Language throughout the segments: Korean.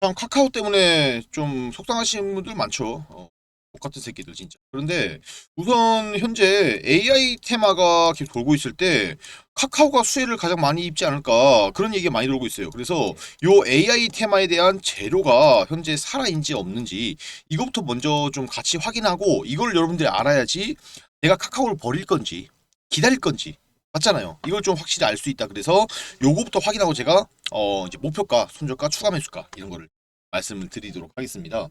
그냥 카카오 때문에 좀 속상하신 분들 많죠. 어, 똑같은 새끼들 진짜. 그런데 우선 현재 AI 테마가 계속 돌고 있을 때 카카오가 수혜를 가장 많이 입지 않을까 그런 얘기가 많이 돌고 있어요. 그래서 요 AI 테마에 대한 재료가 현재 살아있는지 없는지 이것부터 먼저 좀 같이 확인하고 이걸 여러분들이 알아야지 내가 카카오를 버릴 건지 기다릴 건지 맞잖아요. 이걸 좀 확실히 알 수 있다. 그래서 요거부터 확인하고 제가 어 이제 목표가, 손절가, 추가 매수가 이런 거를 말씀을 드리도록 하겠습니다.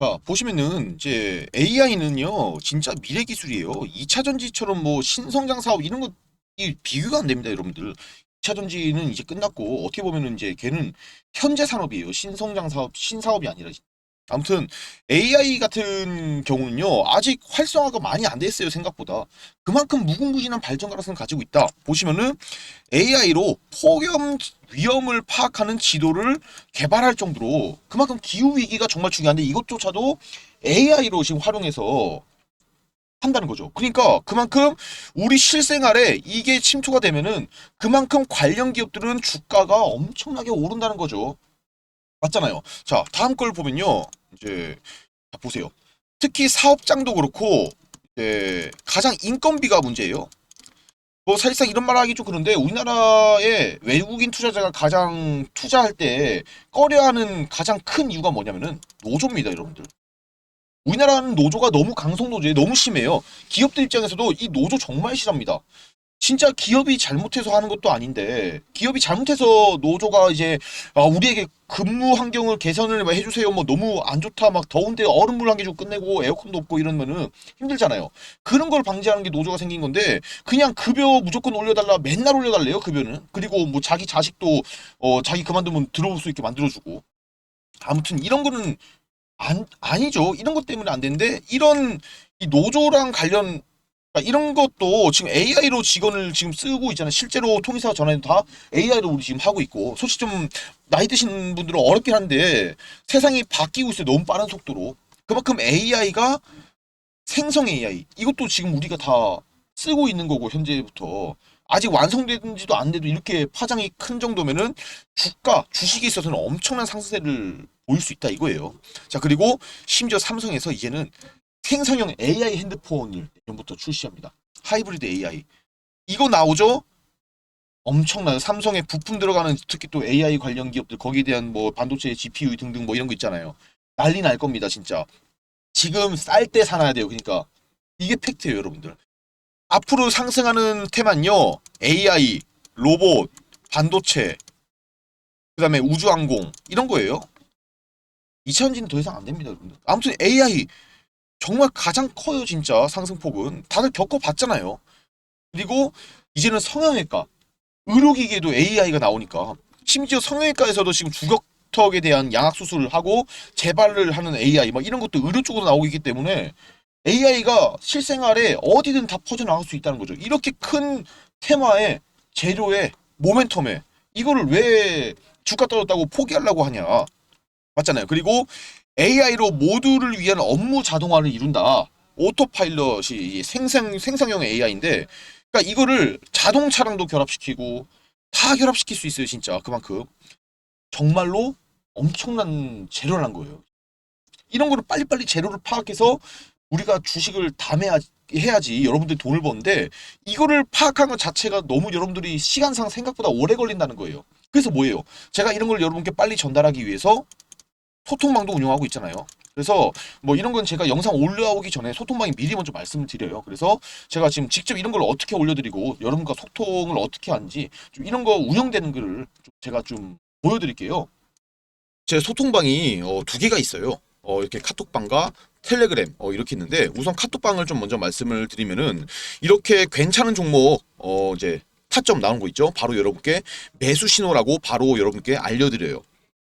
자, 보시면은 이제 AI는요 진짜 미래 기술이에요. 2차 전지처럼 뭐 신성장 사업 이런 거이 비교가 안 됩니다, 여러분들. 2차 전지는 이제 끝났고 어떻게 보면은 이제 걔는 현재 산업이에요. 신성장 사업, 신사업이 아니라. 아무튼 AI 같은 경우는요 아직 활성화가 많이 안 됐어요 생각보다 그만큼 무궁무진한 발전 가능성을 가지고 있다 보시면은 AI로 폭염 위험을 파악하는 지도를 개발할 정도로 그만큼 기후 위기가 정말 중요한데 이것조차도 AI로 지금 활용해서 한다는 거죠. 그러니까 그만큼 우리 실생활에 이게 침투가 되면은 그만큼 관련 기업들은 주가가 엄청나게 오른다는 거죠. 맞잖아요. 자, 다음 걸 보면요. 이제 자, 보세요. 특히 사업장도 그렇고 이제 가장 인건비가 문제예요. 뭐 사실상 이런 말 하기 좀 그런데 우리나라의 외국인 투자자가 가장 투자할 때 꺼려하는 가장 큰 이유가 뭐냐면은 노조입니다, 여러분들. 우리나라는 노조가 너무 강성 노조에 너무 심해요. 기업들 입장에서도 이 노조 정말 싫어합니다. 진짜 기업이 잘못해서 하는 것도 아닌데 기업이 잘못해서 노조가 이제 아, 우리에게 근무 환경을 개선을 뭐 해주세요. 뭐 너무 안 좋다. 막 더운데 얼음물 한 개 주고 끝내고 에어컨도 없고 이러면은 힘들잖아요. 그런 걸 방지하는 게 노조가 생긴 건데 그냥 급여 무조건 올려달라 맨날 올려달래요 급여는. 그리고 뭐 자기 자식도 어 자기 그만두면 들어올 수 있게 만들어주고. 아무튼 이런 거는 안 아니죠. 이런 것 때문에 안 되는데 이런 이 노조랑 관련 이런 것도 지금 AI로 직원을 지금 쓰고 있잖아요. 실제로 통일사 전화도 다 AI로 우리 지금 하고 있고. 솔직히 좀 나이 드신 분들은 어렵긴 한데 세상이 바뀌고 있어요. 너무 빠른 속도로. 그만큼 AI가 생성 AI 이것도 지금 우리가 다 쓰고 있는 거고 현재부터 아직 완성된지도 안 돼도 이렇게 파장이 큰 정도면은 주가 주식에 있어서는 엄청난 상승세를 보일 수 있다 이거예요. 자 그리고 심지어 삼성에서 이제는 생성형 AI 핸드폰을 내년부터 출시합니다. 하이브리드 AI. 이거 나오죠? 엄청나요. 삼성에 부품 들어가는 특히 또 AI 관련 기업들 거기에 대한 뭐 반도체 GPU 등등 뭐 이런 거 있잖아요. 난리 날 겁니다, 진짜. 지금 쌀 때 사놔야 돼요. 그러니까 이게 팩트예요, 여러분들. 앞으로 상승하는 테만요. AI, 로봇, 반도체, 그다음에 우주항공 이런 거예요. 2차전지는 더 이상 안 됩니다, 여러분들. 아무튼 AI 정말 가장 커요, 진짜 상승폭은. 다들 겪어봤잖아요. 그리고 이제는 성형외과, 의료기기에도 AI가 나오니까 심지어 성형외과에서도 지금 주걱턱에 대한 양악 수술을 하고 재발을 하는 AI 막 이런 것도 의료 쪽으로 나오고 있기 때문에 AI가 실생활에 어디든 다 퍼져나갈 수 있다는 거죠. 이렇게 큰 테마에 재료에 모멘텀에 이거를 왜 주가 떨어졌다고 포기하려고 하냐. 맞잖아요. 그리고 AI로 모두를 위한 업무 자동화를 이룬다. 오토파일럿이 이 생성 생성형 AI인데, 그러니까 이거를 자동차랑도 결합시키고 다 결합시킬 수 있어요, 진짜 그만큼 정말로 엄청난 재료란 거예요. 이런 거를 빨리빨리 재료를 파악해서 우리가 주식을 담해야 해야지 여러분들이 돈을 버는데 이거를 파악한 것 자체가 너무 여러분들이 시간상 생각보다 오래 걸린다는 거예요. 그래서 뭐예요? 제가 이런 걸 여러분께 빨리 전달하기 위해서 소통방도 운영하고 있잖아요. 그래서 뭐 이런 건 제가 영상 올라오기 전에 소통방에 미리 먼저 말씀을 드려요. 그래서 제가 지금 직접 이런 걸 어떻게 올려드리고 여러분과 소통을 어떻게 하는지 좀 이런 거 운영되는 거를 좀 제가 좀 보여드릴게요. 제 소통방이 어, 두 개가 있어요. 어, 이렇게 카톡방과 텔레그램 어, 이렇게 있는데 우선 카톡방을 좀 먼저 말씀을 드리면은 이렇게 괜찮은 종목 어, 이제 타점 나온 거 있죠. 바로 여러분께 매수 신호라고 바로 여러분께 알려드려요.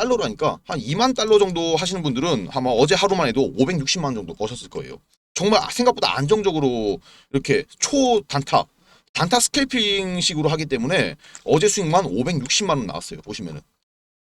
달러로 하니까 한 2만 달러 정도 하시는 분들은 아마 어제 하루만 해도 560만 원 정도 버셨을 거예요. 정말 생각보다 안정적으로 이렇게 초단타 단타 스캘핑식으로 하기 때문에 어제 수익만 560만 원 나왔어요. 보시면은.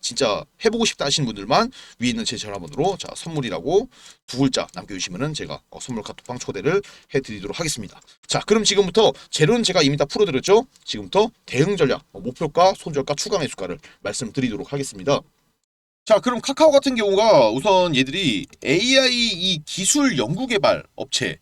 진짜 해보고 싶다 하시는 분들만 위에 있는 제 전화번호로 자 선물이라고 두 글자 남겨주시면은 제가 어, 선물 카톡방 초대를 해드리도록 하겠습니다. 자 그럼 지금부터 재료는 제가 이미 다 풀어드렸죠. 지금부터 대응 전략, 어, 목표가, 손절가, 추가 매수가를 말씀드리도록 하겠습니다. 자, 그럼 카카오 같은 경우가 우선 얘들이 AI 이 기술 연구 개발 업체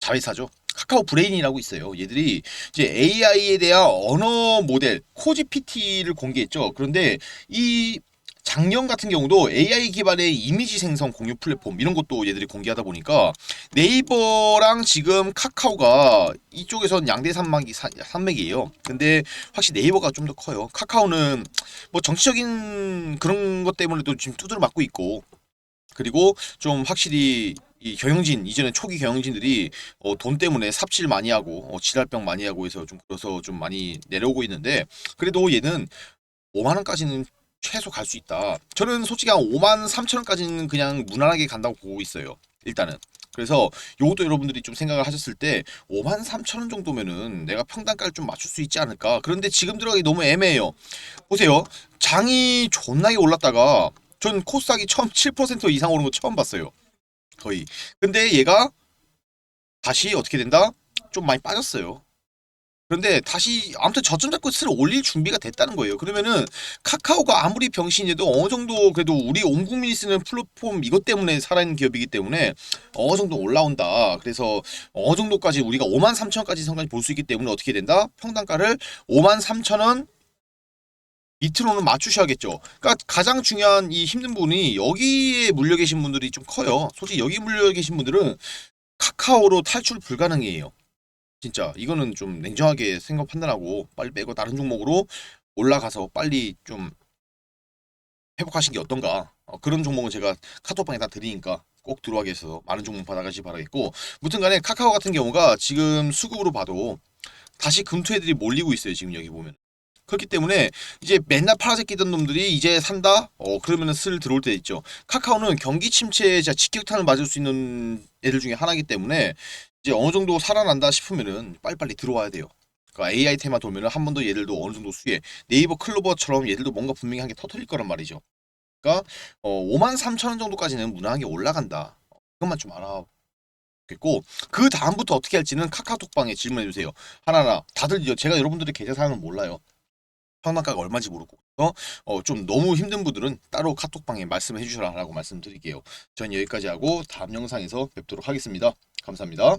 자회사죠. 카카오 브레인이라고 있어요. 얘들이 이제 AI에 대한 언어 모델 코지PT를 공개했죠. 그런데 이 작년 같은 경우도 AI 기반의 이미지 생성 공유 플랫폼 이런 것도 얘들이 공개하다 보니까 네이버랑 지금 카카오가 이쪽에선 양대 산맥이 사- 산맥이에요. 근데 확실히 네이버가 좀 더 커요. 카카오는 뭐 정치적인 그런 것 때문에도 지금 두드려 맞고 있고 그리고 좀 확실히 이 경영진 이전에 초기 경영진들이 어, 돈 때문에 삽질 많이 하고 어, 지랄병 많이 하고 해서 좀 그래서 좀 많이 내려오고 있는데 그래도 얘는 5만 원까지는 최소 갈 수 있다. 저는 솔직히 한 5만 3천 원까지는 그냥 무난하게 간다고 보고 있어요. 일단은. 그래서 요것도 여러분들이 좀 생각을 하셨을 때 5만 3천 원 정도면은 내가 평단가를 좀 맞출 수 있지 않을까. 그런데 지금 들어가기 너무 애매해요. 보세요. 장이 존나게 올랐다가 전 코스닥이 처음 7% 이상 오른 거 처음 봤어요. 거의. 근데 얘가 다시 어떻게 된다? 좀 많이 빠졌어요. 그런데 다시 아무튼 저점 잡고 슬 올릴 준비가 됐다는 거예요. 그러면은 카카오가 아무리 병신이도 어느 정도 그래도 우리 온 국민이 쓰는 플랫폼 이것 때문에 살아있는 기업이기 때문에 어느 정도 올라온다. 그래서 어느 정도까지 우리가 5만 3천 원까지 성장이 볼 수 있기 때문에 어떻게 된다? 평단가를 5만 3천 원 밑으로는 맞추셔야겠죠. 그러니까 가장 중요한 이 힘든 부분이 여기에 물려 계신 분들이 좀 커요. 솔직히 여기 물려 계신 분들은 카카오로 탈출 불가능이에요. 진짜 이거는 좀 냉정하게 생각 판단하고 빨리 빼고 다른 종목으로 올라가서 빨리 좀 회복하신 게 어떤가 어, 그런 종목은 제가 카톡방에 다 드리니까 꼭 들어가게 해서 많은 종목 받아가시 바라겠고 무튼간에 카카오 같은 경우가 지금 수급으로 봐도 다시 금투 애들이 몰리고 있어요 지금 여기 보면 그렇기 때문에 이제 맨날 팔아서 끼던 놈들이 이제 산다 어 그러면은 슬 들어올 때 있죠 카카오는 경기 침체에 직격탄을 맞을 수 있는 애들 중에 하나이기 때문에 이제 어느 정도 살아난다 싶으면은 빨리빨리 들어와야 돼요. 그러니까 AI 테마 돌면은 한 번 더 얘들도 어느 정도 수혜 네이버 클로버처럼 얘들도 뭔가 분명히 한개 터트릴 거란 말이죠. 그러니까 어, 5만 3천 원 정도까지는 무난하게 올라간다. 어, 그것만 좀 알아겠고 그 다음부터 어떻게 할지는 카카오톡방에 질문해 주세요. 하나하나 다들 제가 여러분들의 계좌 사항은 몰라요. 평단가가 얼마인지 모르고 어, 좀 너무 힘든 분들은 따로 카톡방에 말씀해 주셔라 라고 말씀드릴게요. 전 여기까지 하고 다음 영상에서 뵙도록 하겠습니다. 감사합니다.